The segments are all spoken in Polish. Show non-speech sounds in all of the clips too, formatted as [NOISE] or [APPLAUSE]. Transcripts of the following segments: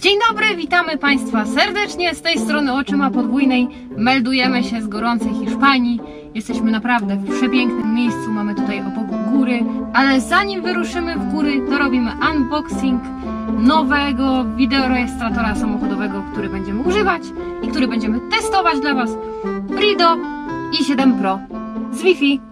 Dzień dobry, witamy Państwa serdecznie. Z tej strony Oczyma Podwójnej meldujemy się z gorącej Hiszpanii. Jesteśmy naprawdę w przepięknym miejscu, mamy tutaj obok góry, ale zanim wyruszymy w góry, to robimy unboxing nowego wideorejestratora samochodowego, który będziemy używać i który będziemy testować dla Was. Prido i7 Pro z Wi-Fi.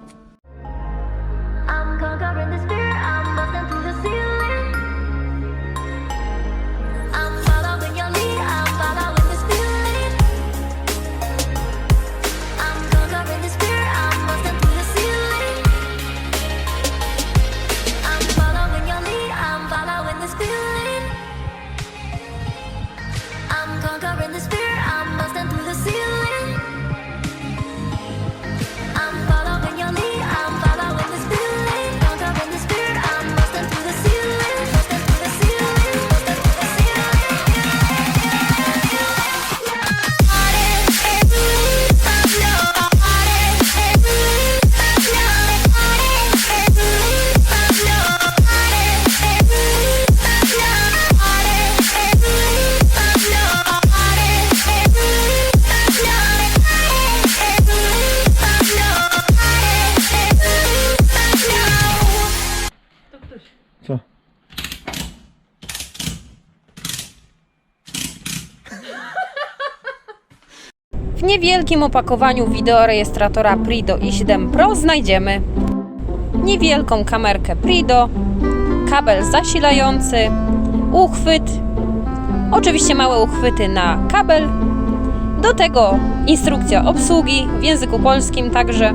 Niewielkim opakowaniu wideorejestratora Prido i7 Pro znajdziemy niewielką kamerkę Prido, kabel zasilający, uchwyt, oczywiście małe uchwyty na kabel, do tego instrukcja obsługi w języku polskim także,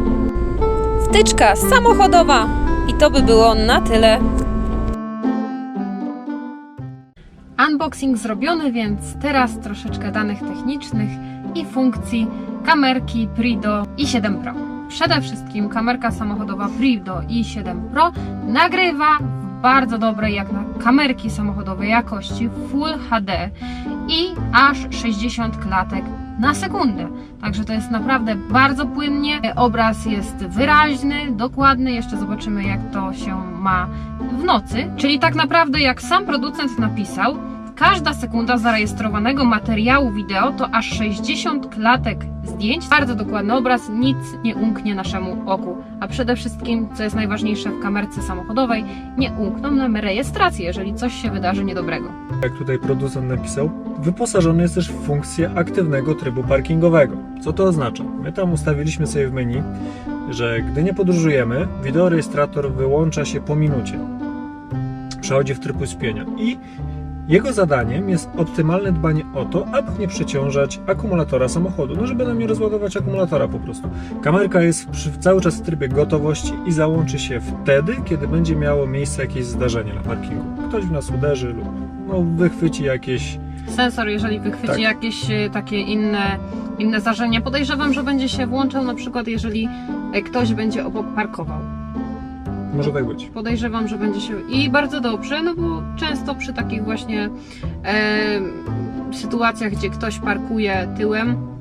wtyczka samochodowa i to by było na tyle. Unboxing zrobiony, więc teraz troszeczkę danych technicznych i funkcji kamerki Prido i7 Pro. Przede wszystkim kamerka samochodowa Prido i7 Pro nagrywa w bardzo dobrej jak na kamerki samochodowe jakości Full HD i aż 60 klatek na sekundę. Także to jest naprawdę bardzo płynnie. Obraz jest wyraźny, dokładny. Jeszcze zobaczymy, jak to się ma w nocy. Czyli tak naprawdę, jak sam producent napisał, każda sekunda zarejestrowanego materiału wideo to aż 60 klatek zdjęć. Bardzo dokładny obraz, nic nie umknie naszemu oku. A przede wszystkim, co jest najważniejsze w kamerce samochodowej, nie umkną nam rejestracje, jeżeli coś się wydarzy niedobrego. Jak tutaj producent napisał, wyposażony jest też w funkcję aktywnego trybu parkingowego. Co to oznacza? My tam ustawiliśmy sobie w menu, że gdy nie podróżujemy, wideorejestrator wyłącza się po minucie. Przechodzi w tryb uśpienia i jego zadaniem jest optymalne dbanie o to, aby nie przeciążać akumulatora samochodu, no żeby nam nie rozładować akumulatora po prostu. Kamerka jest przy, cały czas w trybie gotowości i załączy się wtedy, kiedy będzie miało miejsce jakieś zdarzenie na parkingu. Ktoś w nas uderzy lub no, wychwyci jakieś Sensor, jeżeli wychwyci Tak. jakieś e, takie inne, inne zdarzenia, podejrzewam, że będzie się włączał na przykład, jeżeli e, ktoś będzie obok parkował. Może tak być. Podejrzewam, że będzie się. I bardzo dobrze, no bo często przy takich właśnie e, sytuacjach, gdzie ktoś parkuje tyłem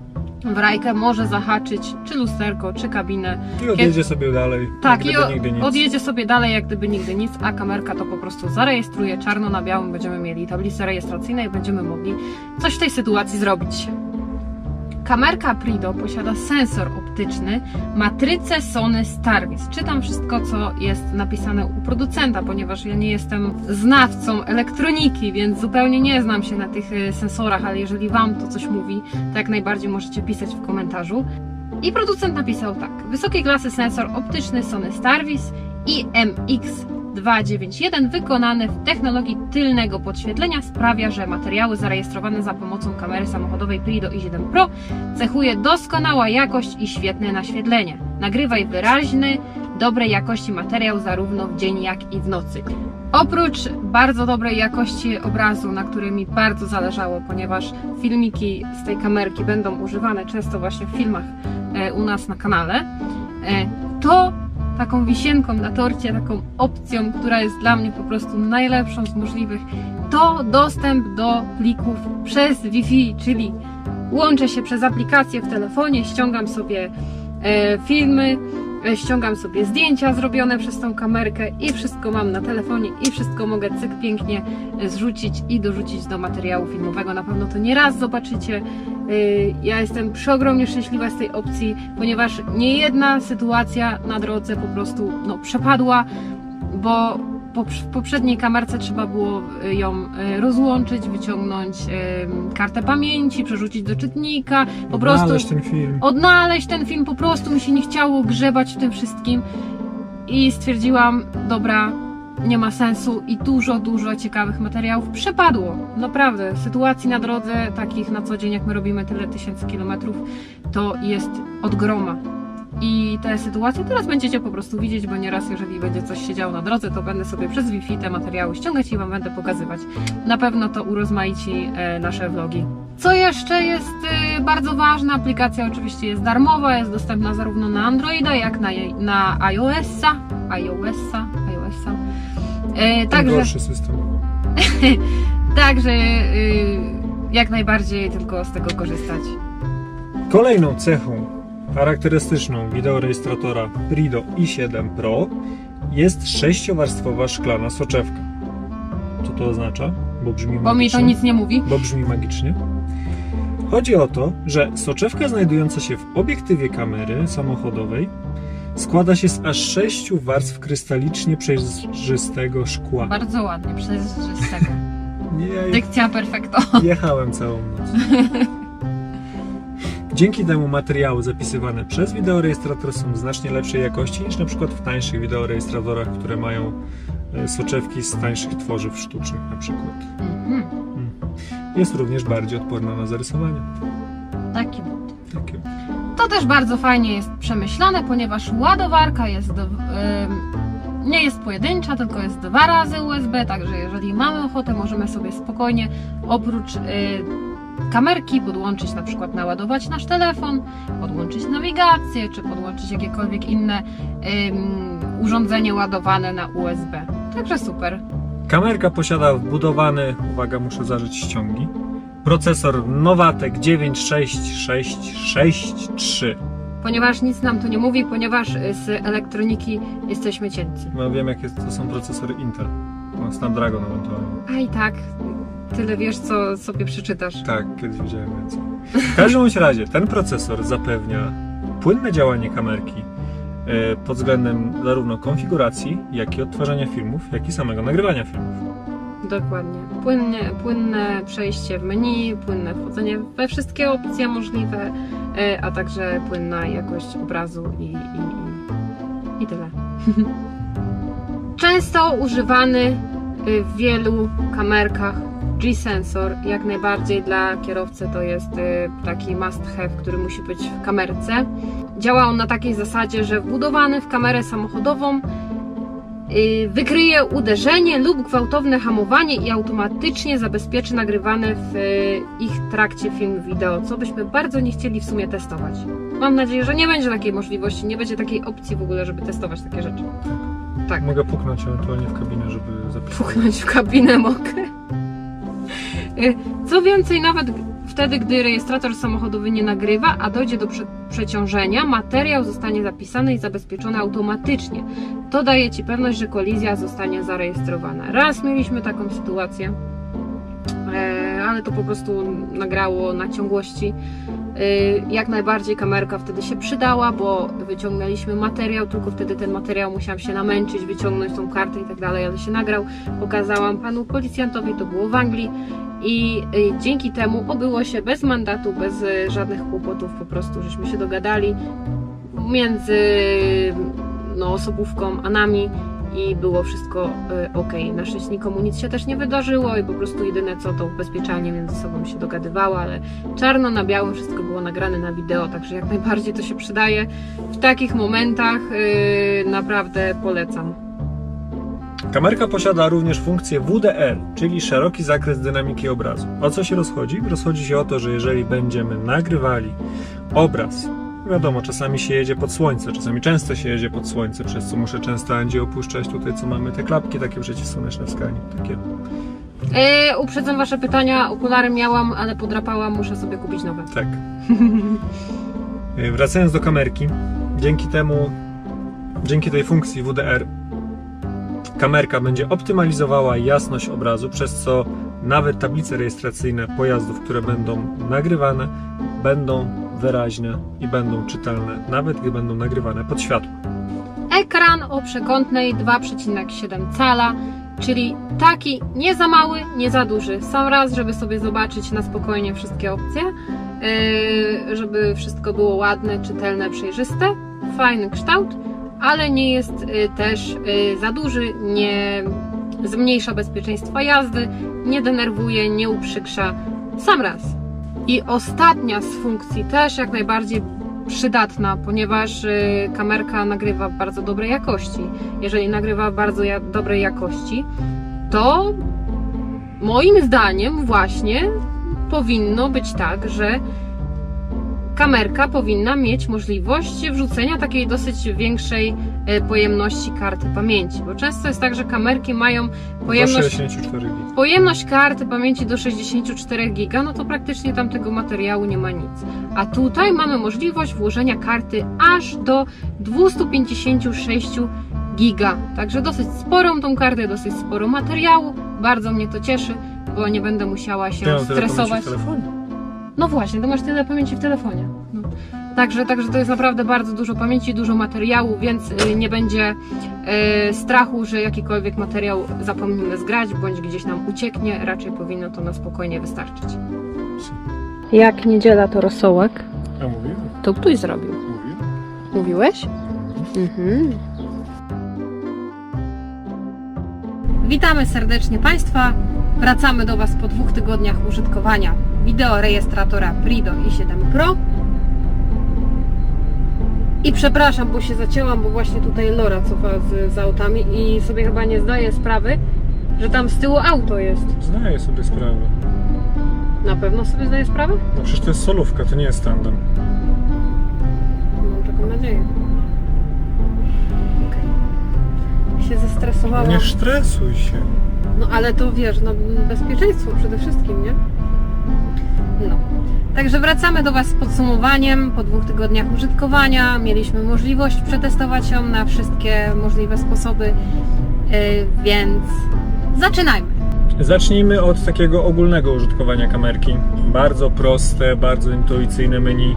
w rajkę, może zahaczyć czy lusterko, czy kabinę. I odjedzie sobie dalej. Tak, jak i o, nigdy nic. odjedzie sobie dalej, jak gdyby nigdy nic, a kamerka to po prostu zarejestruje czarno na białym. Będziemy mieli tablicę rejestracyjną i będziemy mogli coś w tej sytuacji zrobić. Kamerka Prido posiada sensor optyczny, matrycę Sony Starvis. Czytam wszystko, co jest napisane u producenta, ponieważ ja nie jestem znawcą elektroniki, więc zupełnie nie znam się na tych e, sensorach, ale jeżeli Wam to coś mówi, to jak najbardziej możecie pisać w komentarzu. I producent napisał tak: Wysokiej klasy sensor optyczny Sony Starvis IMX291 wykonany w technologii tylnego podświetlenia sprawia, że materiały zarejestrowane za pomocą kamery samochodowej Prido i7 Pro cechuje doskonała jakość i świetne naświetlenie. Nagrywaj wyraźny, dobrej jakości materiał zarówno w dzień jak i w nocy. Oprócz bardzo dobrej jakości obrazu, na którym mi bardzo zależało, ponieważ filmiki z tej kamerki będą używane często właśnie w filmach e, u nas na kanale, e, to taką wisienką na torcie, taką opcją, która jest dla mnie po prostu najlepszą z możliwych, to dostęp do plików przez Wi-Fi, czyli łączę się przez aplikację w telefonie, ściągam sobie e, filmy, ściągam sobie zdjęcia zrobione przez tą kamerkę i wszystko mam na telefonie i wszystko mogę cyk pięknie e, zrzucić i dorzucić do materiału filmowego. Na pewno to nie raz zobaczycie. Y, Ja jestem przeogromnie szczęśliwa z tej opcji, ponieważ nie jedna sytuacja na drodze po prostu no, przepadła, bo w poprzedniej kamerce trzeba było y, ją y, rozłączyć, wyciągnąć y, kartę pamięci, przerzucić do czytnika, po prostu Znaleźć ten film. odnaleźć ten film, po prostu mi się nie chciało grzebać w tym wszystkim i stwierdziłam, dobra, nie ma sensu i dużo, dużo ciekawych materiałów przepadło. Naprawdę, sytuacji na drodze, takich na co dzień, jak my robimy tyle tysięcy kilometrów, to jest od groma. I te sytuacje teraz będziecie po prostu widzieć, bo nieraz, jeżeli będzie coś się działo na drodze, to będę sobie przez Wi-Fi te materiały ściągać i Wam będę pokazywać. Na pewno to urozmaici e, nasze vlogi. Co jeszcze jest e, bardzo ważne? Aplikacja oczywiście jest darmowa, jest dostępna zarówno na Androida, jak na, na iOS-a. iOS-a, iOS-a. E, także, Gorszy system. [LAUGHS] także e, jak najbardziej tylko z tego korzystać. Kolejną cechą charakterystyczną wideorejestratora Prido i7 Pro jest sześciowarstwowa szklana soczewka. Co to oznacza? Bo brzmi Bo mi to magicznie. nic nie mówi. bo brzmi magicznie. Chodzi o to, że soczewka znajdująca się w obiektywie kamery samochodowej składa się z aż sześciu warstw krystalicznie przejrzystego szkła. Bardzo ładnie, przejrzystego. [LAUGHS] Nie, ja Dykcja perfekto. jechałem całą noc. [LAUGHS] Dzięki temu materiały zapisywane przez wideorejestrator są znacznie lepszej jakości niż na przykład w tańszych wideorejestratorach, które mają e, soczewki z tańszych tworzyw sztucznych na przykład. Mhm, Jest również bardziej odporna na zarysowanie. taki but. Takie. To też bardzo fajnie jest przemyślane, ponieważ ładowarka jest do, ym, nie jest pojedyncza, tylko jest dwa razy USB, także jeżeli mamy ochotę, możemy sobie spokojnie oprócz y, kamerki podłączyć na przykład naładować nasz telefon, podłączyć nawigację, czy podłączyć jakiekolwiek inne ym, urządzenie ładowane na USB. Także super. Kamerka posiada wbudowany, uwaga, muszę zażyć ściągi, procesor Novatek 96663. Ponieważ nic nam to nie mówi, ponieważ y, z elektroniki jesteśmy cięci. No wiem, jakie to są procesory Intel. No, Snapdragon ewentualnie. A i tak, tyle wiesz, co sobie przeczytasz. Tak, kiedyś widziałem więcej. W każdym bądź razie, ten procesor zapewnia płynne działanie kamerki e, pod względem zarówno konfiguracji, jak i odtwarzania filmów, jak i samego nagrywania filmów. Dokładnie. Płynnie, płynne przejście w menu, płynne wchodzenie we wszystkie opcje możliwe, e, a także płynna jakość obrazu i, i, i, i tyle. [LAUGHS] Często używany w wielu kamerkach G-sensor, jak najbardziej dla kierowcy to jest y, taki must have, który musi być w kamerce. Działa on na takiej zasadzie, że wbudowany w kamerę samochodową y, wykryje uderzenie lub gwałtowne hamowanie i automatycznie zabezpieczy nagrywane w y, ich trakcie film wideo, co byśmy bardzo nie chcieli w sumie testować. Mam nadzieję, że nie będzie takiej możliwości, nie będzie takiej opcji w ogóle, żeby testować takie rzeczy. Tak. Mogę puknąć ewentualnie w kabinę, żeby zapisać. Puknąć w kabinę mogę. Y, Co więcej, nawet wtedy, gdy rejestrator samochodowy nie nagrywa, a dojdzie do prze przeciążenia, materiał zostanie zapisany i zabezpieczony automatycznie. To daje Ci pewność, że kolizja zostanie zarejestrowana. Raz mieliśmy taką sytuację, e, ale to po prostu nagrało na ciągłości. Y, Jak najbardziej kamerka wtedy się przydała, bo wyciągnęliśmy materiał, tylko wtedy ten materiał musiałam się namęczyć, wyciągnąć tą kartę i tak dalej, ale się nagrał. Pokazałam panu policjantowi, to było w Anglii i y, dzięki temu obyło się bez mandatu, bez y, żadnych kłopotów, po prostu żeśmy się dogadali między no, osobówką a nami i było wszystko ok. Na szczęście nikomu nic się też nie wydarzyło i po prostu jedyne co to ubezpieczalnie między sobą się dogadywało, ale czarno na białym wszystko było nagrane na wideo, także jak najbardziej to się przydaje. W takich momentach yy, naprawdę polecam. Kamerka posiada również funkcję WDR, czyli szeroki zakres dynamiki obrazu. O co się rozchodzi? Rozchodzi się o to, że jeżeli będziemy nagrywali obraz, wiadomo, czasami się jedzie pod słońce, czasami często się jedzie pod słońce, przez co muszę często Andzie opuszczać tutaj, co mamy te klapki takie przeciwsłoneczne w skali, takie Yy, uprzedzam Wasze pytania, okulary miałam, ale podrapałam, muszę sobie kupić nowe. Tak. E, Wracając do kamerki, dzięki temu dzięki tej funkcji WDR kamerka będzie optymalizowała jasność obrazu, przez co nawet tablice rejestracyjne pojazdów, które będą nagrywane, będą wyraźne i będą czytelne, nawet gdy będą nagrywane pod światło. Ekran o przekątnej 2,7 cala, czyli taki nie za mały, nie za duży. Sam raz, żeby sobie zobaczyć na spokojnie wszystkie opcje, yy, żeby wszystko było ładne, czytelne, przejrzyste. Fajny kształt, ale nie jest yy, też yy, za duży, nie zmniejsza bezpieczeństwa jazdy, nie denerwuje, nie uprzykrza. Sam raz. I ostatnia z funkcji też jak najbardziej przydatna, ponieważ y, kamerka nagrywa w bardzo dobrej jakości. Jeżeli nagrywa w bardzo dobrej jakości, to moim zdaniem właśnie powinno być tak, że kamerka powinna mieć możliwość wrzucenia takiej dosyć większej y, pojemności karty pamięci, bo często jest tak, że kamerki mają pojemność 64 GB. Pojemność karty pamięci do 64 GB, no to praktycznie tam tego materiału nie ma nic. A tutaj mamy możliwość włożenia karty aż do 256 GB. Także dosyć sporą tą kartę, dosyć sporo materiału. Bardzo mnie to cieszy, bo nie będę musiała się pamięci stresować. No właśnie, to masz tyle pamięci w telefonie. No. Także, także to jest naprawdę bardzo dużo pamięci, dużo materiału, więc y, nie będzie y, strachu, że jakikolwiek materiał zapomnimy zgrać, bądź gdzieś nam ucieknie. Raczej powinno to na spokojnie wystarczyć. Jak niedziela to rosołek, A mówię? to ktoś zrobił. Mówię. Mówiłeś? Mhm. Witamy serdecznie Państwa. Wracamy do Was po dwóch tygodniach użytkowania wideo rejestratora Prido i7 Pro. I przepraszam, bo się zacięłam, bo właśnie tutaj Lora cofa z, z autami i sobie chyba nie zdaje sprawy, że tam z tyłu auto jest. Zdaję sobie sprawę. Na pewno sobie zdaje sprawę? No przecież to jest solówka, to nie jest tandem. Mam taką nadzieję. Okej. Się zestresowałam. Nie stresuj się. No ale to wiesz, no bezpieczeństwo przede wszystkim, nie? No. Także wracamy do Was z podsumowaniem po dwóch tygodniach użytkowania. Mieliśmy możliwość przetestować ją na wszystkie możliwe sposoby, yy, więc zaczynajmy. Zacznijmy od takiego ogólnego użytkowania kamerki. Bardzo proste, bardzo intuicyjne menu,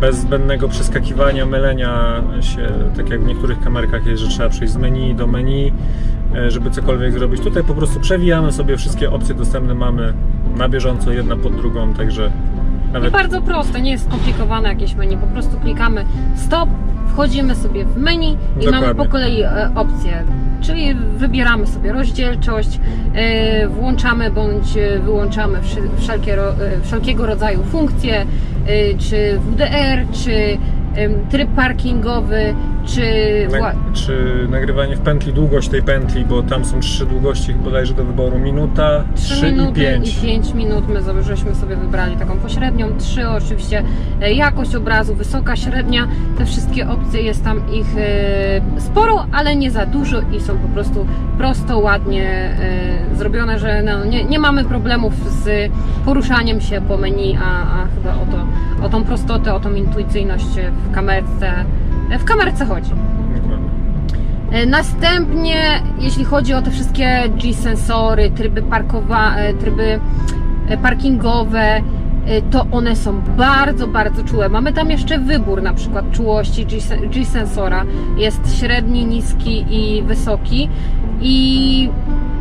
bez zbędnego przeskakiwania, mylenia się, tak jak w niektórych kamerkach jest, że trzeba przejść z menu do menu, e, żeby cokolwiek zrobić. Tutaj po prostu przewijamy sobie wszystkie opcje dostępne mamy na bieżąco, jedna pod drugą, także I nawet bardzo proste, nie jest skomplikowane jakieś menu. Po prostu klikamy stop, wchodzimy sobie w menu i Dokładnie. mamy po kolei e, opcje. Czyli wybieramy sobie rozdzielczość, e, włączamy bądź e, wyłączamy wszelkie, e, wszelkiego rodzaju funkcje, e, czy WDR, czy tryb parkingowy, czy na, czy nagrywanie w pętli, długość tej pętli, bo tam są trzy długości bodajże do wyboru, minuta, 3 3 i minuty 5. i 5 minut. My żeśmy sobie wybrali taką pośrednią. 3 oczywiście e, jakość obrazu, wysoka, średnia. Te wszystkie opcje jest tam ich e, sporo, ale nie za dużo i są po prostu prosto, ładnie e, zrobione, że no, nie, nie mamy problemów z poruszaniem się po menu, a, a chyba o, to, o tą prostotę, o tą intuicyjność w kamerce, w kamerce chodzi. E, Następnie, jeśli chodzi o te wszystkie G-sensory, tryby, parkowa- e, tryby e, parkingowe, e, to one są bardzo, bardzo czułe. Mamy tam jeszcze wybór na przykład czułości G-sensora. Jest średni, niski i wysoki. I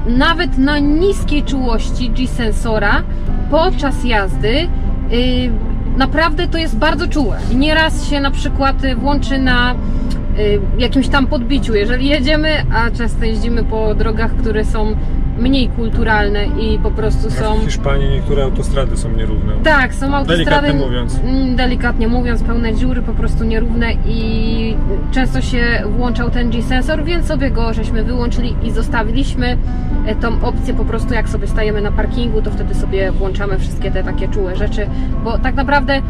nawet na niskiej czułości G-sensora podczas jazdy y, naprawdę to jest bardzo czułe. Nieraz się na przykład y, włączy na y, jakimś tam podbiciu, jeżeli jedziemy, a często jeździmy po drogach, które są mniej kulturalne i po prostu są. W Hiszpanii niektóre autostrady są nierówne. Tak, są autostrady. Delikatnie mówiąc. mm, Delikatnie mówiąc, pełne dziury, po prostu nierówne i często się włączał ten G-sensor, więc sobie go żeśmy wyłączyli i zostawiliśmy e, tą opcję po prostu jak sobie stajemy na parkingu, to wtedy sobie włączamy wszystkie te takie czułe rzeczy, bo tak naprawdę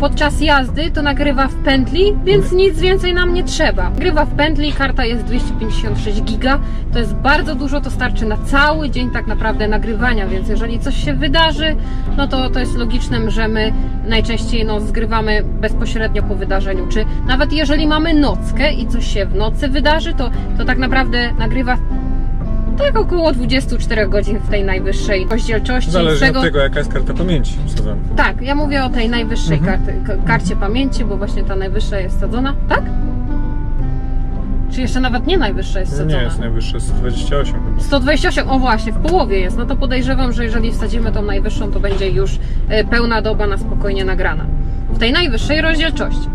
podczas jazdy to nagrywa w pętli, więc nic więcej nam nie trzeba. Nagrywa w pętli, karta jest 256 giga, to jest bardzo dużo, to starczy na cały dzień tak naprawdę nagrywania, więc jeżeli coś się wydarzy, no to to jest logicznym, że my najczęściej no, zgrywamy bezpośrednio po wydarzeniu, czy nawet jeżeli mamy nockę i coś się w nocy wydarzy, to, to tak naprawdę nagrywa tak około 24 godzin w tej najwyższej rozdzielczości. Zależy tego, od tego, jaka jest karta pamięci wsadzona. tak, ja mówię o tej najwyższej Mhm. karty, karcie pamięci, bo właśnie ta najwyższa jest sadzona, tak? Czy jeszcze nawet nie najwyższa jest sadzona? Nie jest najwyższe 128 chyba. 128, o właśnie, w połowie jest. No to podejrzewam, że jeżeli wsadzimy tą najwyższą, to będzie już e, pełna doba na spokojnie nagrana. W tej najwyższej rozdzielczości.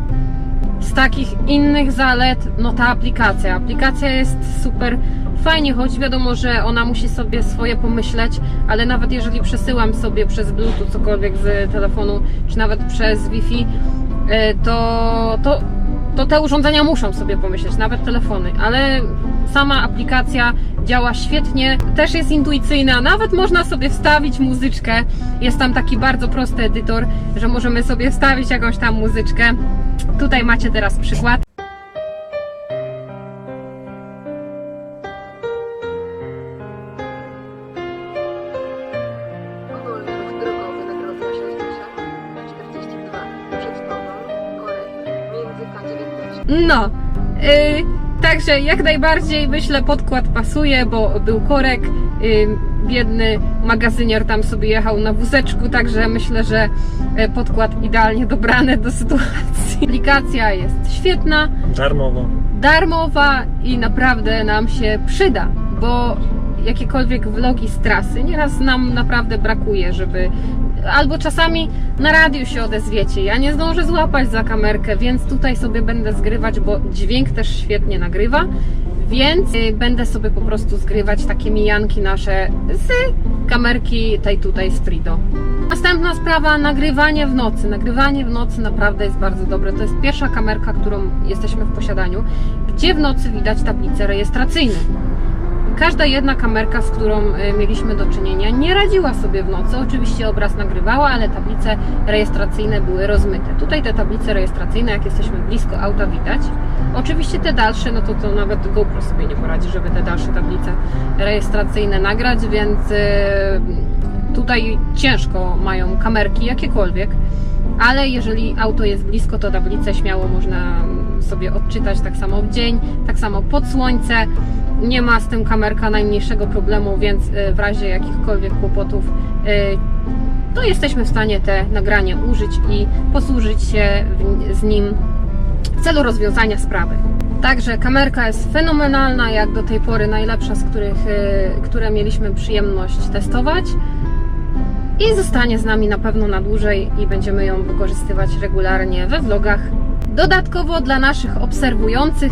Z takich innych zalet, no ta aplikacja. Aplikacja jest super fajnie, choć wiadomo, że ona musi sobie swoje pomyśleć, ale nawet jeżeli przesyłam sobie przez Bluetooth cokolwiek z telefonu, czy nawet przez Wi-Fi, e, to, to, to te urządzenia muszą sobie pomyśleć, nawet telefony, ale sama aplikacja działa świetnie, też jest intuicyjna, nawet można sobie wstawić muzyczkę. Jest tam taki bardzo prosty edytor, że możemy sobie wstawić jakąś tam muzyczkę. Tutaj macie teraz przykład. No, yy, także jak najbardziej myślę podkład pasuje, bo był korek. Yy, biedny magazynier tam sobie jechał na wózeczku, także myślę, że yy, podkład idealnie dobrany do sytuacji. Aplikacja jest świetna. Darmowo. darmowa i naprawdę nam się przyda, bo jakiekolwiek vlogi z trasy nieraz nam naprawdę brakuje, żeby albo czasami na radiu się odezwiecie. Ja nie zdążę złapać za kamerkę, więc tutaj sobie będę zgrywać, bo dźwięk też świetnie nagrywa. Więc y, będę sobie po prostu zgrywać takie mijanki nasze z kamerki tej tutaj z Frido. Następna sprawa, nagrywanie w nocy. Nagrywanie w nocy naprawdę jest bardzo dobre. To jest pierwsza kamerka, którą jesteśmy w posiadaniu, gdzie w nocy widać tablice rejestracyjne. Każda jedna kamerka, z którą y, mieliśmy do czynienia, nie radziła sobie w nocy. Oczywiście obraz nagrywała, ale tablice rejestracyjne były rozmyte. Tutaj te tablice rejestracyjne, jak jesteśmy blisko auta, widać. Oczywiście te dalsze, no to, to nawet GoPro sobie nie poradzi, żeby te dalsze tablice rejestracyjne nagrać, więc y, tutaj ciężko mają kamerki jakiekolwiek. Ale jeżeli auto jest blisko, to tablicę śmiało można sobie odczytać tak samo w dzień, tak samo pod słońce. Nie ma z tym kamerka najmniejszego problemu, więc y, w razie jakichkolwiek kłopotów y, to jesteśmy w stanie te nagranie użyć i posłużyć się z nim w celu rozwiązania sprawy. Także kamerka jest fenomenalna, jak do tej pory najlepsza, z których, y, które mieliśmy przyjemność testować i zostanie z nami na pewno na dłużej i będziemy ją wykorzystywać regularnie we vlogach. Dodatkowo dla naszych obserwujących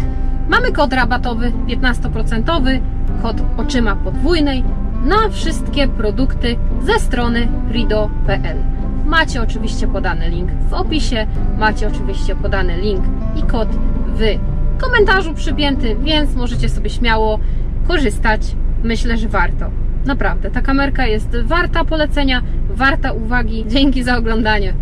mamy kod rabatowy 15%, kod oczyma podwójnej na wszystkie produkty ze strony rido.pl. Macie oczywiście podany link w opisie, macie oczywiście podany link i kod w komentarzu przypięty, więc możecie sobie śmiało korzystać. Myślę, że warto. Naprawdę, ta kamerka jest warta polecenia, warta uwagi. Dzięki za oglądanie.